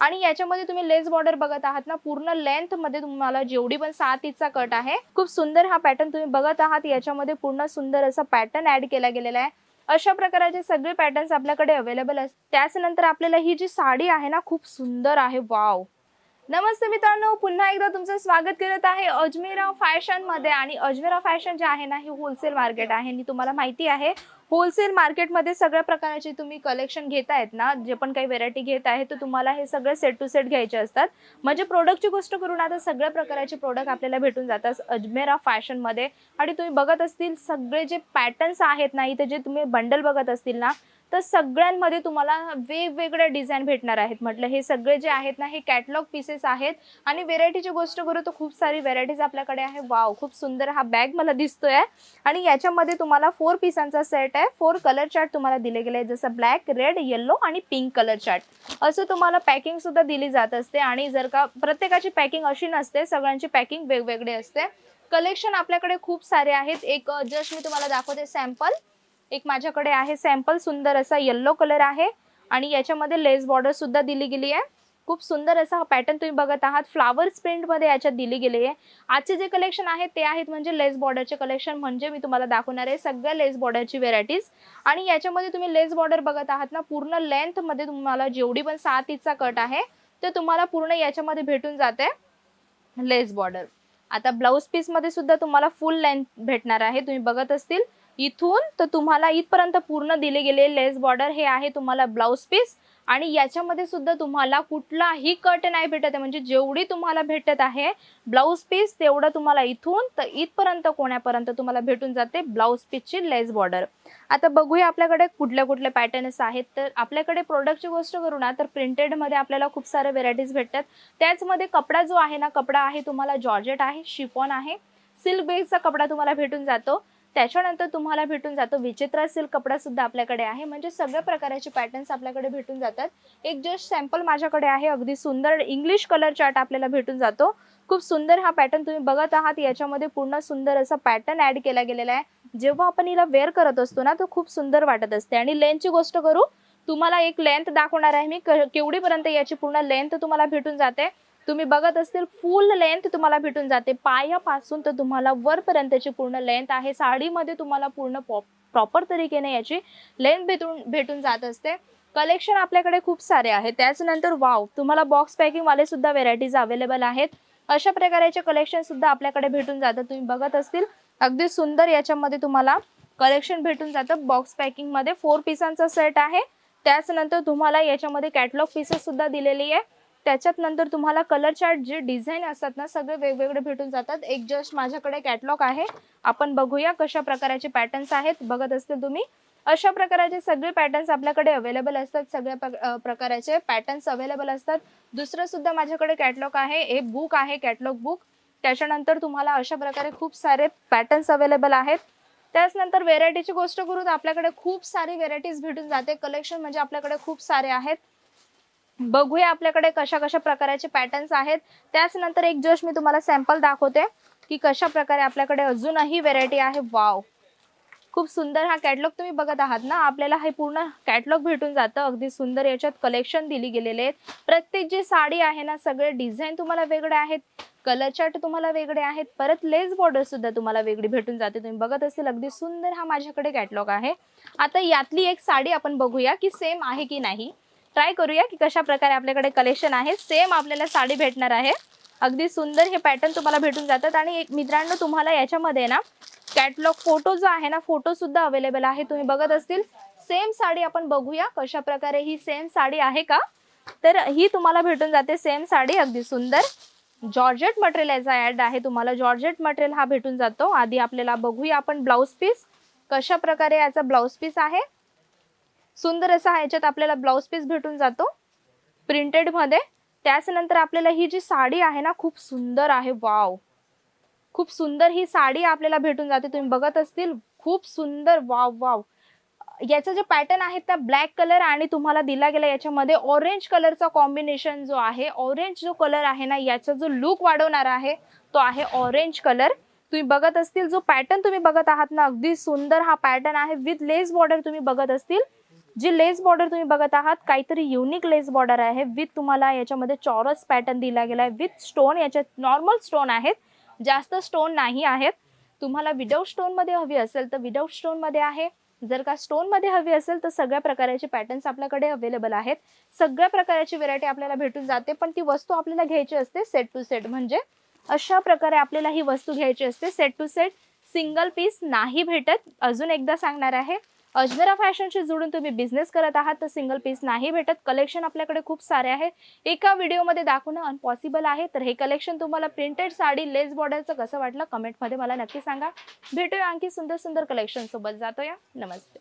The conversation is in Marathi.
आणि याच्यामध्ये तुम्ही लेस बॉर्डर बघत आहात ना पूर्ण लेंथमध्ये तुम्हाला जेवढी पण सात इंचचा कट आहे खूप सुंदर हा पॅटर्न तुम्ही बघत आहात. याच्यामध्ये पूर्ण सुंदर असा पॅटर्न ऍड केला गेलेला आहे. अशा प्रकारचे सगळे पॅटर्न्स आपल्याकडे अवेलेबल असतात त्याच नंतर आपल्याला ही जी साडी आहे ना खूप सुंदर आहे. वाव नमस्ते मित्रांनो पुन्हा एकदा तुमचं स्वागत करत आहे अजमेरा फॅशनमध्ये. आणि अजमेरा फॅशन जे आहे ना हे होलसेल मार्केट आहे. आणि तुम्हाला माहिती आहे होलसेल मार्केटमध्ये सगळ्या प्रकारचे तुम्ही कलेक्शन घेत आहेत ना जे पण काही व्हेरायटी घेत आहे तर तुम्हाला हे सगळे सेट टू सेट घ्यायचे असतात. म्हणजे प्रोडक्टची गोष्ट करून आता सगळ्या प्रकारचे प्रोडक्ट आपल्याला भेटून जातात अजमेरा फॅशनमध्ये आणि तुम्ही बघत असतील सगळे जे पॅटर्न्स आहेत ना इथे जे तुम्ही बंडल बघत असतील ना तर सगळ्यांमध्ये तुम्हाला वेगवेगळे डिझाईन भेटणार आहेत. म्हटलं हे सगळे जे आहेत ना हे कॅटलॉग पीसेस आहेत. आणि व्हेरायटीची गोष्ट करू तर खूप सारी व्हेरायटीज आपल्याकडे आहे. वाव खूप सुंदर हा बॅग मला दिसतोय. आणि याच्यामध्ये तुम्हाला फोर पिसांचा सेट आहे. फोर कलर चार्ट तुम्हाला दिले गेले जसं ब्लॅक रेड येल्लो आणि पिंक कलर चार्ट असं तुम्हाला पॅकिंग सुद्धा दिली जात असते. आणि जर का प्रत्येकाची पॅकिंग अशी नसते सगळ्यांची पॅकिंग वेगवेगळी असते. कलेक्शन आपल्याकडे खूप सारे आहेत. एक जस्ट मी तुम्हाला दाखवते सॅम्पल एक माझ्याकडे आहे सॅम्पल सुंदर असा येल्लो कलर आहे आणि याच्यामध्ये लेस बॉर्डर सुद्धा दिली गेली आहे. खूप सुंदर असा हा पॅटर्न तुम्ही बघत आहात. फ्लावर्स प्रिंटमध्ये याच्यात दिली गेली आहे. आजचे जे कलेक्शन आहे ते आहेत म्हणजे लेस बॉर्डरचे कलेक्शन म्हणजे मी तुम्हाला दाखवणार आहे सगळ्या लेस बॉर्डरची व्हेरायटीज आणि याच्यामध्ये तुम्ही लेस बॉर्डर बघत आहात ना पूर्ण लेंथमध्ये तुम्हाला जेवढी पण सात इंचचा कट आहे ते तुम्हाला पूर्ण याच्यामध्ये भेटून जाते. लेस बॉर्डर आता ब्लाऊज पीसमध्ये सुद्धा तुम्हाला फुल लेंथ भेटणार आहे. तुम्ही बघत असतील. इथून तर तुम्हाला इथपर्यंत पूर्ण दिले गेले लेस बॉर्डर हे आहे तुम्हाला ब्लाऊज पीस. आणि याच्यामध्ये सुद्धा तुम्हाला कुठलाही कट नाही भेटत आहे. म्हणजे जेवढी तुम्हाला भेटत आहे ब्लाऊज पीस तेवढं तुम्हाला इथून तर इथपर्यंत कोण्यापर्यंत तुम्हाला भेटून जाते ब्लाऊज पीसची लेस बॉर्डर. आता बघूया आपल्याकडे कुठल्या कुठल्या पॅटर्न्स आहेत. तर आपल्याकडे प्रोडक्टची गोष्ट करू ना तर प्रिंटेडमध्ये आपल्याला खूप साऱ्या व्हेरायटीज भेटतात. त्याचमध्ये कपडा जो आहे ना कपडा आहे तुम्हाला जॉर्जेट आहे शिफॉन आहे. सिल्क बेसचा कपडा तुम्हाला भेटून जातो. त्याच्यानंतर तुम्हाला भेटून जातो. विचित्रा सिल्क कपडा सुद्धा आपल्याकडे आहे. म्हणजे सगळ्या प्रकारचे पॅटर्न्स आपल्याकडे भेटून जातात. एक जस्ट सॅम्पल माझ्याकडे आहे. अगदी सुंदर इंग्लिश कलर चार्ट आपल्याला भेटून जातो. खूप सुंदर हा पॅटर्न तुम्ही बघत आहात. याच्यामध्ये पूर्ण सुंदर असा पॅटर्न ऍड केला गेलेला आहे. जेव्हा आपण हिला वेअर करत असतो ना तो खूप सुंदर वाटत असते. आणि लेंथची गोष्ट करू तुम्हाला एक लेंथ दाखवणार आहे मी. क- केवढीपर्यंत याची पूर्ण लेंथ तुम्हाला भेटून जाते. तुम्ही बघत असतील फुल लेंथ तुम्हाला भेटून जाते. पायापासून तर तुम्हाला वरपर्यंतची पूर्ण लेंथ आहे. साडीमध्ये तुम्हाला पूर्ण प्रॉपर तरीकेने याची लेंथ भेटून भेटून जात असते. कलेक्शन आपल्याकडे खूप सारे आहे त्याचनंतर वाव तुम्हाला बॉक्स पॅकिंगवाले सुद्धा व्हेरायटीज अवेलेबल आहेत. अशा प्रकारचे कलेक्शन सुद्धा आपल्याकडे भेटून जातं. तुम्ही बघत असतील अगदी सुंदर याच्यामध्ये तुम्हाला कलेक्शन भेटून जातं. बॉक्स पॅकिंगमध्ये फोर पिसांचा सेट आहे. त्याच नंतर तुम्हाला याच्यामध्ये कॅटलॉग पीसेस सुद्धा दिलेली आहे. त्याच्यात नंतर तुम्हाला कलर चार्ट जे डिझाईन असतात ना सगळे वेगवेगळे भेटून जातात. एक जस्ट माझ्याकडे कॅटलॉग आहे. आपण बघूया कशा प्रकाराचे पॅटर्न्स आहेत. बघत असतील तुम्ही. अशा प्रकारचे सगळे पॅटर्न्स आपल्याकडे अवेलेबल असतात. सगळ्या प्र- प्रकाराचे पॅटर्न्स अवेलेबल असतात. दुसरं सुद्धा माझ्याकडे कॅटलॉग आहे. हे बुक आहे कॅटलॉग बुक त्याच्यानंतर तुम्हाला अशा प्रकारे खूप सारे पॅटर्न्स अवेलेबल आहेत. त्याचनंतर व्हेरायटीची गोष्ट करू तर आपल्याकडे खूप सारी व्हेरायटीज भेटून जाते. कलेक्शन म्हणजे आपल्याकडे खूप सारे आहेत. बघूया आपल्याकडे कशा कशा प्रकारचे पॅटर्न्स आहेत. त्याच नंतर एक जस्ट मी तुम्हाला सॅम्पल दाखवते की कशा प्रकारे आपल्याकडे अजूनही व्हेरायटी आहे. वाव खूप सुंदर हा कॅटलॉग तुम्ही बघत आहात ना? आपल्याला हे पूर्ण कॅटलॉग भेटून जातं. अगदी सुंदर याच्यात कलेक्शन दिली गेलेले आहेत. प्रत्येक जी साडी आहे ना सगळे डिझाईन तुम्हाला वेगळे आहेत. कलर चार्ट तुम्हाला वेगळे आहेत. परत लेस बॉर्डर सुद्धा तुम्हाला वेगळी भेटून जाते. तुम्ही बघत असेल अगदी सुंदर हा माझ्याकडे कॅटलॉग आहे. आता यातली एक साडी आपण बघूया की सेम आहे की नाही. ट्राय करूया की कशा प्रकारे आपल्याकडे कलेक्शन आहे. सेम आपल्याला साडी भेटणार आहे. अगदी सुंदर हे पॅटर्न तुम्हाला भेटून जातात. आणि एक मित्रांनो तुम्हाला याच्यामध्ये ना कॅटलॉग फोटो जो आहे ना फोटो सुद्धा अवेलेबल आहे. तुम्ही बघत असतील सेम साडी आपण बघूया कशा प्रकारे ही सेम साडी आहे का. तर ही तुम्हाला भेटून जाते सेम साडी अगदी सुंदर. जॉर्जेट मटेरियल याचा ऍड आहे तुम्हाला. जॉर्जेट मटेरियल हा भेटून जातो. आधी आपल्याला बघूया आपण ब्लाऊज पीस कशा प्रकारे याचा ब्लाऊज पीस आहे. सुंदर असा ह्याच्यात आपल्याला ब्लाऊज पीस भेटून जातो. प्रिंटेडमध्ये. आपल्याला ही जी साडी आहे ना खूप सुंदर आहे. वाव खूप सुंदर ही साडी आपल्याला भेटून जाते. तुम्ही बघत असतील खूप सुंदर. वाव वाव याचा जे पॅटर्न आहे त्या ब्लॅक कलर आणि तुम्हाला दिला गेला याच्यामध्ये ऑरेंज कलरचा कॉम्बिनेशन जो आहे ऑरेंज जो कलर आहे ना याचा जो लुक वाढवणार आहे तो आहे ऑरेंज कलर तुम्ही बघत असतील जो पॅटर्न तुम्ही बघत आहात ना अगदी सुंदर हा पॅटर्न आहे. विथ लेस बॉर्डर तुम्ही बघत असतील जी लेस बॉर्डर तुम्ही बघत आहात काहीतरी युनिक लेस बॉर्डर आहे. विथ तुम्हाला याच्यामध्ये चॉरस पॅटर्न दिला गेला आहे. विथ स्टोन याच्यात नॉर्मल स्टोन आहेत. जास्त स्टोन नाही आहेत. तुम्हाला विदाऊट स्टोनमध्ये हवी असेल तर विदाऊट स्टोनमध्ये आहे. जर का स्टोनमध्ये हवी असेल तर सगळ्या प्रकारचे पॅटर्न्स आपल्याकडे अवेलेबल आहेत. सगळ्या प्रकारची व्हेरायटी आपल्याला भेटून जाते पण ती वस्तू आपल्याला घ्यायची असते सेट टू सेट म्हणजे अशा प्रकारे आपल्याला ही वस्तू घ्यायची असते set to set single piece नाही भेटत. अजून एकदा सांगणार आहे. अजमेरा फॅशनशी जोडून तुम्ही बिझनेस करत आहात तर सिंगल पीस नाही भेटत. कलेक्शन आपल्याकडे खूप सारे आहे एका व्हिडिओमध्ये दाखवणं अनपॉसिबल आहे. तर हे कलेक्शन तुम्हाला प्रिंटेड साडी लेस बॉर्डरचं कसं वाटलं? कमेंटमध्ये मला नक्की सांगा. भेटूया आणखी सुंदर सुंदर कलेक्शन सोबत. जातोया. नमस्ते.